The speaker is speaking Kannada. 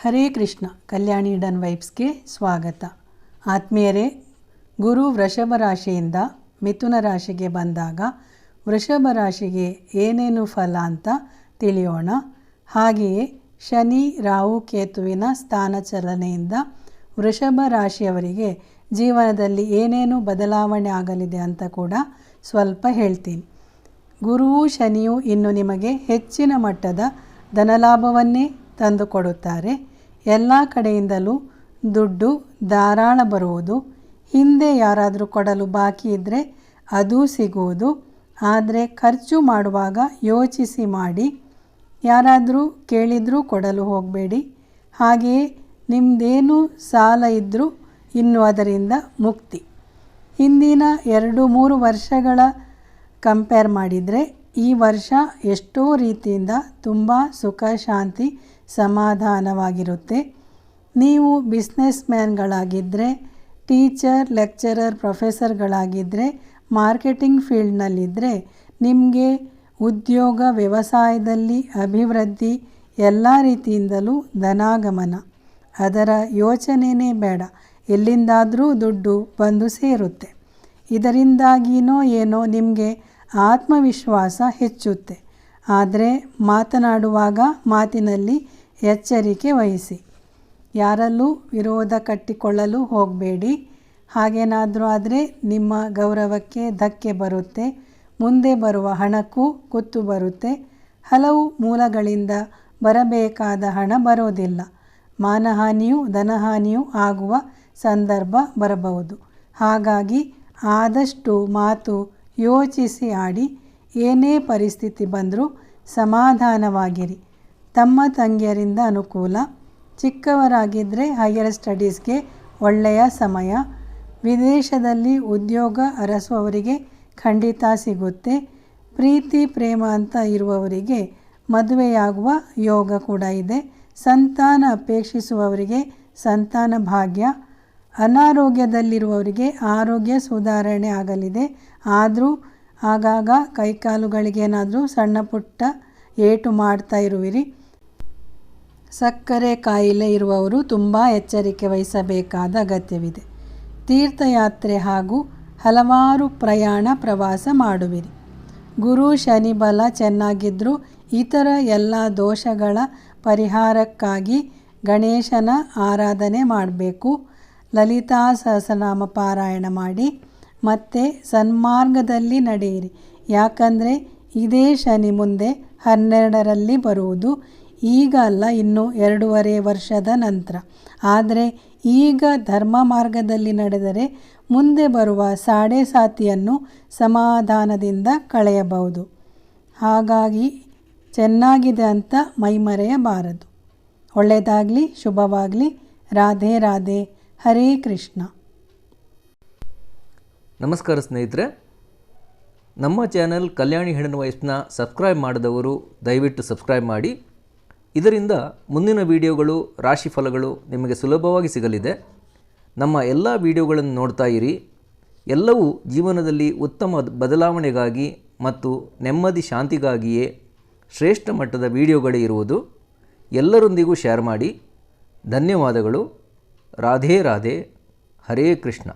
ಹರೇ ಕೃಷ್ಣ, ಕಲ್ಯಾಣಿ ಡನ್ ವೈಬ್ಸ್ಗೆ ಸ್ವಾಗತ. ಆತ್ಮೀಯರೇ, ಗುರು ವೃಷಭ ರಾಶಿಯಿಂದ ಮಿಥುನ ರಾಶಿಗೆ ಬಂದಾಗ ವೃಷಭ ರಾಶಿಗೆ ಏನೇನು ಫಲ ಅಂತ ತಿಳಿಯೋಣ. ಹಾಗೆಯೇ ಶನಿ, ರಾಹು, ಕೇತುವಿನ ಸ್ಥಾನ ಚಲನೆಯಿಂದ ವೃಷಭ ರಾಶಿಯವರಿಗೆ ಜೀವನದಲ್ಲಿ ಏನೇನು ಬದಲಾವಣೆ ಆಗಲಿದೆ ಅಂತ ಕೂಡ ಸ್ವಲ್ಪ ಹೇಳ್ತೀನಿ. ಗುರುವು ಶನಿಯು ಇನ್ನು ನಿಮಗೆ ಹೆಚ್ಚಿನ ಮಟ್ಟದ ಧನಲಾಭವನ್ನೇ ತಂದುಕೊಡುತ್ತಾರೆ. ಎಲ್ಲ ಕಡೆಯಿಂದಲೂ ದುಡ್ಡು ಧಾರಾಳ ಬರುವುದು. ಹಿಂದೆ ಯಾರಾದರೂ ಕೊಡಲು ಬಾಕಿ ಇದ್ದರೆ ಅದೂ ಸಿಗುವುದು. ಆದರೆ ಖರ್ಚು ಮಾಡುವಾಗ ಯೋಚಿಸಿ ಮಾಡಿ. ಯಾರಾದರೂ ಕೇಳಿದರೂ ಕೊಡಲು ಹೋಗಬೇಡಿ. ಹಾಗೆಯೇ ನಿಮ್ಮದೇನು ಸಾಲ ಇದ್ದರೂ ಇನ್ನು ಅದರಿಂದ ಮುಕ್ತಿ. ಹಿಂದಿನ ಎರಡು ಮೂರು ವರ್ಷಗಳ ಕಂಪೇರ್ ಮಾಡಿದರೆ ಈ ವರ್ಷ ಎಷ್ಟೋ ರೀತಿಯಿಂದ ತುಂಬ ಸುಖ, ಶಾಂತಿ, ಸಮಾಧಾನವಾಗಿರುತ್ತೆ. ನೀವು ಬಿಸ್ನೆಸ್ ಮ್ಯಾನ್ಗಳಾಗಿದ್ದರೆ ಟೀಚರ್, ಲೆಕ್ಚರರ್ ಪ್ರೊಫೆಸರ್ಗಳಾಗಿದ್ದರೆ ಮಾರ್ಕೆಟಿಂಗ್ ಫೀಲ್ಡ್ನಲ್ಲಿದ್ದರೆ ನಿಮಗೆ ಉದ್ಯೋಗ, ವ್ಯವಸಾಯದಲ್ಲಿ ಅಭಿವೃದ್ಧಿ ಎಲ್ಲ ರೀತಿಯಿಂದಲೂ ಧನಾಗಮನ. ಅದರ ಯೋಚನೆಯೇ ಬೇಡ. ಎಲ್ಲಿಂದಾದರೂ ದುಡ್ಡು ಬಂದು ಸೇರುತ್ತೆ. ಇದರಿಂದಾಗಿನೋ ಏನೋ ನಿಮಗೆ ಆತ್ಮವಿಶ್ವಾಸ ಹೆಚ್ಚುತ್ತೆ. ಆದರೆ ಮಾತನಾಡುವಾಗ ಮಾತಿನಲ್ಲಿ ಎಚ್ಚರಿಕೆ ವಹಿಸಿ. ಯಾರಲ್ಲೂ ವಿರೋಧ ಕಟ್ಟಿಕೊಳ್ಳಲು ಹೋಗಬೇಡಿ. ಹಾಗೇನಾದರೂ ಆದರೆ ನಿಮ್ಮ ಗೌರವಕ್ಕೆ ಧಕ್ಕೆ ಬರುತ್ತೆ, ಮುಂದೆ ಬರುವ ಹಣಕ್ಕೂ ಕುತ್ತು ಬರುತ್ತೆ. ಹಲವು ಮೂಲಗಳಿಂದ ಬರಬೇಕಾದ ಹಣ ಬರೋದಿಲ್ಲ. ಮಾನಹಾನಿಯೂ ಧನಹಾನಿಯೂ ಆಗುವ ಸಂದರ್ಭ ಬರಬಹುದು. ಹಾಗಾಗಿ ಆದಷ್ಟು ಮಾತು ಯೋಚಿಸಿ ಆಡಿ ಏನೇ ಪರಿಸ್ಥಿತಿ ಬಂದರೂ ಸಮಾಧಾನವಾಗಿರಿ. ತಮ್ಮ ತಂಗಿಯರಿಂದ ಅನುಕೂಲ. ಚಿಕ್ಕವರಾಗಿದ್ದರೆ ಹೈಯರ್ ಸ್ಟಡೀಸ್ಗೆ ಒಳ್ಳೆಯ ಸಮಯ. ವಿದೇಶದಲ್ಲಿ ಉದ್ಯೋಗ ಅರಸುವವರಿಗೆ ಖಂಡಿತ ಸಿಗುತ್ತೆ. ಪ್ರೀತಿ, ಪ್ರೇಮ ಅಂತ ಇರುವವರಿಗೆ ಮದುವೆಯಾಗುವ ಯೋಗ ಕೂಡ ಇದೆ. ಸಂತಾನ ಅಪೇಕ್ಷಿಸುವವರಿಗೆ ಸಂತಾನ ಭಾಗ್ಯ. ಅನಾರೋಗ್ಯದಲ್ಲಿರುವವರಿಗೆ ಆರೋಗ್ಯ ಸುಧಾರಣೆ ಆಗಲಿದೆ. ಆದರೂ ಆಗಾಗ ಕೈಕಾಲುಗಳಿಗೇನಾದರೂ ಸಣ್ಣ ಪುಟ್ಟ ಏಟು ಮಾಡ್ತಾ ಇರುವಿರಿ. ಸಕ್ಕರೆ ಕಾಯಿಲೆ ಇರುವವರು ತುಂಬ ಎಚ್ಚರಿಕೆ ವಹಿಸಬೇಕಾದ ಅಗತ್ಯವಿದೆ. ತೀರ್ಥಯಾತ್ರೆ ಹಾಗೂ ಹಲವಾರು ಪ್ರಯಾಣ ಪ್ರವಾಸ ಮಾಡುವಿರಿ. ಗುರು ಶನಿ ಬಲ ಚೆನ್ನಾಗಿದ್ದರೂ ಇತರ ಎಲ್ಲ ದೋಷಗಳ ಪರಿಹಾರಕ್ಕಾಗಿ ಗಣೇಶನ ಆರಾಧನೆ ಮಾಡಬೇಕು. ಲಲಿತಾ ಸಹಸ್ರನಾಮ ಪಾರಾಯಣ ಮಾಡಿ, ಮತ್ತೆ ಸನ್ಮಾರ್ಗದಲ್ಲಿ ನಡೆಯಿರಿ. ಯಾಕಂದರೆ ಇದೇ ಶನಿ ಮುಂದೆ ಹನ್ನೆರಡರಲ್ಲಿ ಬರುವುದು, ಈಗ ಅಲ್ಲ, ಇನ್ನು ಎರಡೂವರೆ ವರ್ಷದ ನಂತರ. ಆದರೆ ಈಗ ಧರ್ಮ ಮಾರ್ಗದಲ್ಲಿ ನಡೆದರೆ ಮುಂದೆ ಬರುವ ಸಾಡೆ ಸಾತಿಯನ್ನು ಸಮಾಧಾನದಿಂದ ಕಳೆಯಬಹುದು. ಹಾಗಾಗಿ ಚೆನ್ನಾಗಿದೆ ಅಂತ ಮೈಮರೆಯಬಾರದು. ಒಳ್ಳೆಯದಾಗಲಿ ಶುಭವಾಗಲಿ. ರಾಧೆ ರಾಧೆ. ಹರೇ ಕೃಷ್ಣ. ನಮಸ್ಕಾರ ಸ್ನೇಹಿತರೆ. ನಮ್ಮ ಚಾನೆಲ್ ಕಲ್ಯಾಣಿ ಹೆಣ್ಣು ವಯಸ್ಸನ್ನ ಸಬ್ಸ್ಕ್ರೈಬ್ ಮಾಡಿದವರು ದಯವಿಟ್ಟು ಸಬ್ಸ್ಕ್ರೈಬ್ ಮಾಡಿ. ಇದರಿಂದ ಮುಂದಿನ ವಿಡಿಯೋಗಳು ರಾಶಿ ಫಲಗಳು ನಿಮಗೆ ಸುಲಭವಾಗಿ ಸಿಗಲಿದೆ. ನಮ್ಮ ಎಲ್ಲ ವಿಡಿಯೋಗಳನ್ನು ನೋಡ್ತಾ ಇರಿ. ಎಲ್ಲವೂ ಜೀವನದಲ್ಲಿ ಉತ್ತಮ ಬದಲಾವಣೆಗಾಗಿ ಮತ್ತು ನೆಮ್ಮದಿ ಶಾಂತಿಗಾಗಿಯೇ ಶ್ರೇಷ್ಠ ಮಟ್ಟದ ವಿಡಿಯೋಗಳೇ ಇರುವುದು. ಎಲ್ಲರೊಂದಿಗೂ ಶೇರ್ ಮಾಡಿ. ಧನ್ಯವಾದಗಳು. ರಾಧೇ ರಾಧೆ ಹರೇ ಕೃಷ್ಣ